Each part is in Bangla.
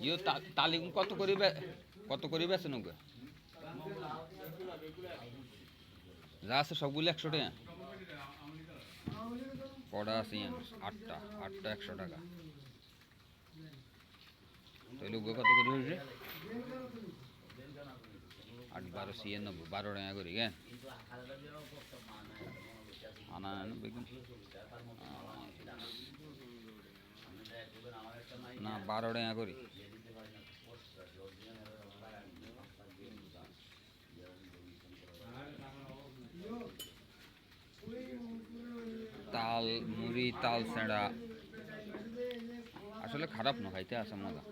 ইয়ে তালিম কত করে বে- কত করে বেছেন ওকে যা আছে সবগুলো একশো টাকা। কটা আছে? আটটা আটটা একশো টাকা। তাহলে ওগুলো কত করে হয়েছে আট, বারো, ছিয়ানব্বই, বারো টাকা করে, কেন? আনা বেগুন না বারো টাকা করি। তাল মুড়ি তাল সেঁড়া। আসলে খারাপ না খাইতে আসে মজা।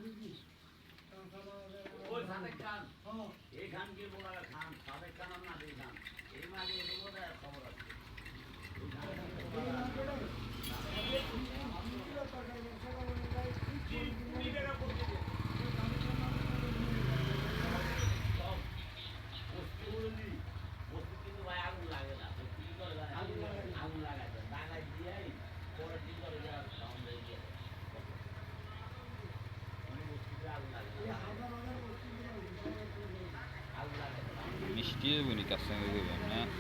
Mistério, comunicação, e Goiânia, né?